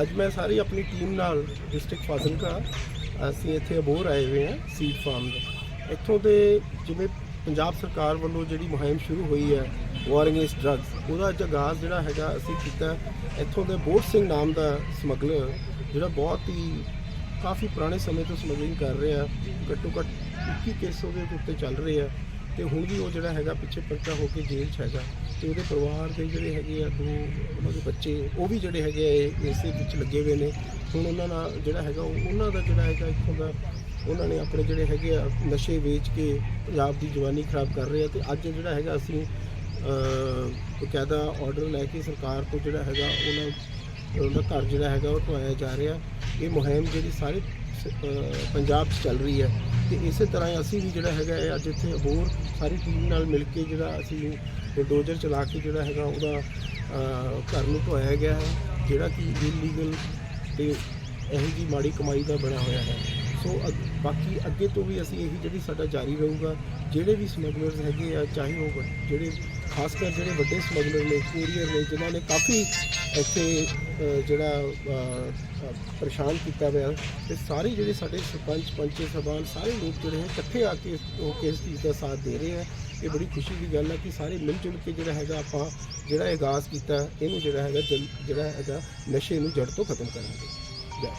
ਅੱਜ ਮੈਂ ਸਾਰੀ ਆਪਣੀ ਟੀਮ ਨਾਲ ਡਿਸਟ੍ਰਿਕਟ ਫਾਜ਼ਿਲਕਾ ਅਸੀਂ ਇੱਥੇ ਅਬੋਰ ਆਏ ਹੋਏ ਹਾਂ ਸੀਡ ਫਾਰਮ ਦੇ। ਇੱਥੋਂ ਦੇ ਜਿਵੇਂ ਪੰਜਾਬ ਸਰਕਾਰ ਵੱਲੋਂ ਜਿਹੜੀ ਮੁਹਿੰਮ ਸ਼ੁਰੂ ਹੋਈ ਹੈ ਵਾਰ ਅਗੇਂਸਟ ਡਰੱਗਸ ਉਹਦਾ ਅੱਜ ਜਿਹੜਾ ਹੈਗਾ ਅਸੀਂ ਕੀਤਾ ਇੱਥੋਂ ਦੇ ਬੋਟ ਸਿੰਘ ਨਾਮ ਦਾ ਸਮਗਲਰ, ਜਿਹੜਾ ਬਹੁਤ ਹੀ ਕਾਫੀ ਪੁਰਾਣੇ ਸਮੇਂ ਤੋਂ ਸਮਗਲਿੰਗ ਕਰ ਰਿਹਾ ਘੱਟੋ ਘੱਟ 21 ਕੇਸ ਉਹਦੇ ਉੱਤੇ ਚੱਲ ਰਹੇ ਆ ਤੇ ਹੁਣ ਵੀ ਉਹ ਜਿਹੜਾ ਹੈਗਾ ਪਿੱਛੇ ਪਰਚਾ ਹੋ ਕੇ ਜੇਲ੍ਹ 'ਚ ਹੈਗਾ। ਤੇ ਉਹਦੇ ਪਰਿਵਾਰ ਦੇ ਜਿਹੜੇ ਹੈਗੇ ਆ ਦੋ, ਉਹਨਾਂ ਦੇ ਬੱਚੇ, ਉਹ ਵੀ ਜਿਹੜੇ ਹੈਗੇ ਆ ਇਹ- ਦੇ ਵਿੱਚ ਲੱਗੇ ਹੋਏ ਨੇ। ਹੁਣ ਉਹਨਾਂ ਨਾਲ ਜਿਹੜਾ ਹੈਗਾ, ਉਹ- ਉਹਨਾਂ ਦਾ ਜਿਹੜਾ ਹੈਗਾ ਇੱਥੋਂ ਦਾ, ਉਹਨਾਂ ਨੇ ਆਪਣੇ ਜਿਹੜੇ ਹੈਗੇ ਆ ਨਸ਼ੇ ਵੇਚ ਕੇ ਪੰਜਾਬ ਦੀ ਜਵਾਨੀ ਖਰਾਬ ਕਰ ਰਹੇ ਆ ਤੇ ਅੱਜ ਜਿਹੜਾ ਹੈਗਾ ਅਸੀਂ ਬਕਾਇਦਾ ਆਰਡਰ ਲੈ ਕੇ ਸਰਕਾਰ ਤੋਂ ਜਿਹੜਾ ਹੈਗਾ, ਉਹਨਾਂ ਉਹਦਾ ਘਰ ਜਿਹੜਾ ਹੈਗਾ ਉਹ ਢਵਾਇਆ ਜਾ ਰਿਹਾ। ਇਹ ਮੁਹਿੰਮ ਜਿਹੜੀ ਸਾਰੇ ਪੰਜਾਬ 'ਚ ਚੱਲ ਰਹੀ ਹੈ। ਤੇ ਇਸੇ ਤਰ੍ਹਾਂ ਹੀ ਅਸੀਂ ਵੀ ਜਿਹੜਾ ਹੈਗਾ ਹੈ ਅੱਜ ਇੱਥੇ ਹੋਰ ਸਾਰੀ ਟੀਮ ਨਾਲ ਮਿਲ ਕੇ ਜਿਹੜਾ ਅਸੀਂ ਡੋਜ਼ਰ ਚਲਾ ਕੇ ਜਿਹੜਾ ਹੈਗਾ ਉਹਦਾ ਘਰ ਨੂੰ ਢਵਾਇਆ ਗਿਆ ਹੈ, ਜਿਹੜਾ ਕਿ ਇਲੀਗਲ ਤੇ ਇਹੋ ਜੀ ਮਾੜੀ ਕਮਾਈ ਦਾ ਬਣਿਆ ਹੋਇਆ ਹੈ। ਸੋ ਅਗ- ਬਾਕੀ ਅੱਗੇ ਤੋਂ ਵੀ ਅਸੀਂ ਇਹੀ ਜਿਹੜੀ ਸਾਡਾ ਜਾਰੀ ਰਹੂਗਾ, ਜਿਹੜੇ ਵੀ ਸਮਗਲਰਸ ਹੈਗੇ ਆ, ਚਾਹੇ ਉਹ ਜਿਹੜੇ, ਖਾਸ ਕਰ ਜਿਹੜੇ ਵੱਡੇ ਸਮਗਲਰ ਨੇ ਕੋਰੀਅਰ ਨੇ, ਜਿਨ੍ਹਾਂ ਨੇ ਕਾਫੀ ਇੱਥੇ ਜਿਹੜਾ ਪਰੇਸ਼ਾਨ ਕੀਤਾ ਹੋਇਆ ਤੇ ਸਾਰੇ ਜਿਹੜੇ ਸਾਡੇ ਸਰਪੰਚ ਪੰਚੇ ਸਭਾਨ ਸਾਰੇ ਲੋਕ ਜਿਹੜੇ ਹੈ ਇਕੱਠੇ ਆ ਕੇ ਉਹ ਕੇਸ ਚੀਜ਼ ਦਾ ਸਾਥ ਦੇ ਰਹੇ ਆ। ਇਹ ਬੜੀ ਖੁਸ਼ੀ ਦੀ ਗੱਲ ਹੈ ਕਿ ਸਾਰੇ ਮਿਲ ਜੁਲ ਕੇ ਜਿਹੜਾ ਹੈਗਾ ਆਪਾਂ ਜਿਹੜਾ ਇਹ ਆਗਾਜ਼ ਕੀਤਾ, ਇਹਨੂੰ ਜਿਹੜਾ ਹੈਗਾ ਜਲ- ਜਿਹੜਾ ਹੈਗਾ ਨਸ਼ੇ ਨੂੰ ਜੜ ਤੋਂ ਖਤਮ ਕਰਾਂਗੇ। ਜੈ